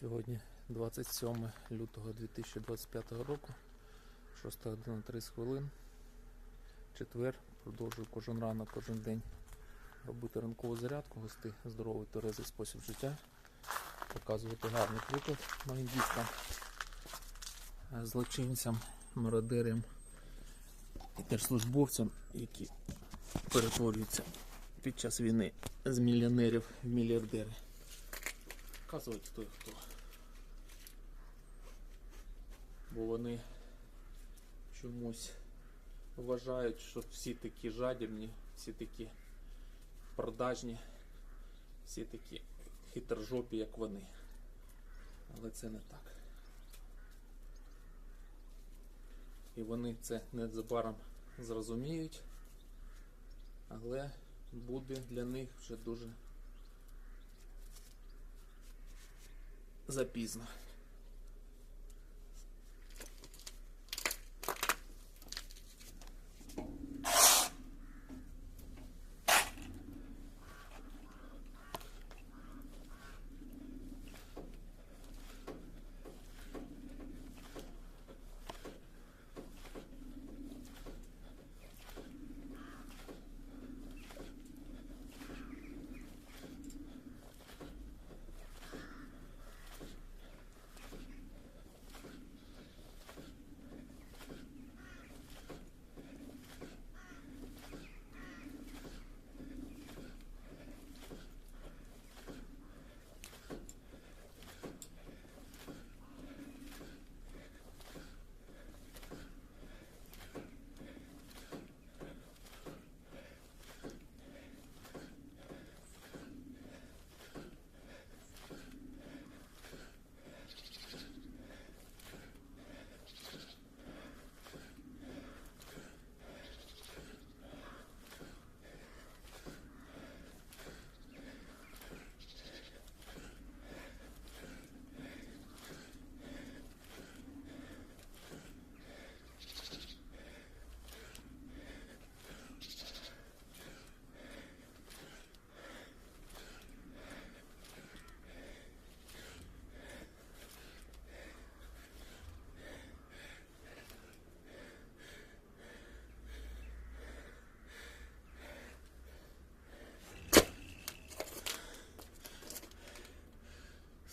Сьогодні 27 лютого 2025 року, 6 година 30 хвилин. Четвер. Продовжую кожен ранок, кожен день робити ранкову зарядку, вести здоровий тверезий спосіб життя, показувати гарний приклад моїм діткам, злочинцям, мародерам і держслужбовцям, які перетворюються під час війни з мільйонерів в мільярдери. Вказують хто хто. Бо вони чомусь вважають, що всі такі жадібні, всі такі продажні, всі такі хитрожопі, як вони. Але це не так. І вони це незабаром зрозуміють, але буде для них вже дуже запізно.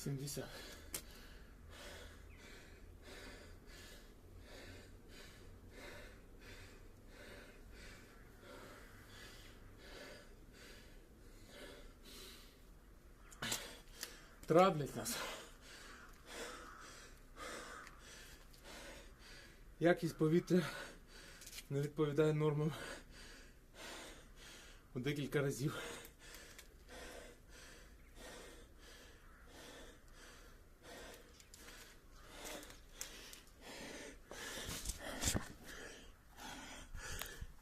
Сімдесят. Травлять нас. Якість повітря не відповідає нормам у декілька разів.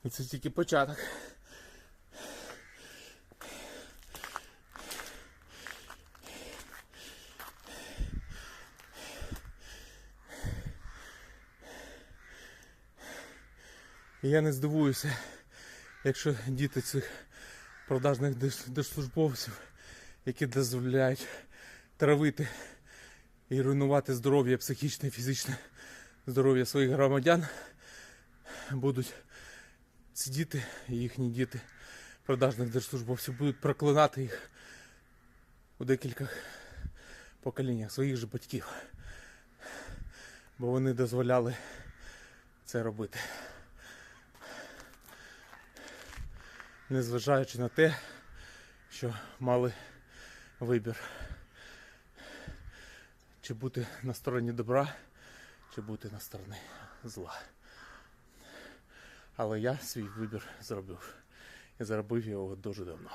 І це тільки початок. І я не здивуюся, якщо діти цих продажних держслужбовців, які дозволяють травити і руйнувати здоров'я, психічне і фізичне здоров'я своїх громадян, будуть ці діти і їхні діти продажних держслужбовців будуть проклинати їх у декілька поколіннях своїх же батьків. Бо вони дозволяли це робити. Незважаючи на те, що мали вибір. Чи бути на стороні добра, чи бути на стороні зла. Але я свій вибір зробив. І зробив його дуже давно.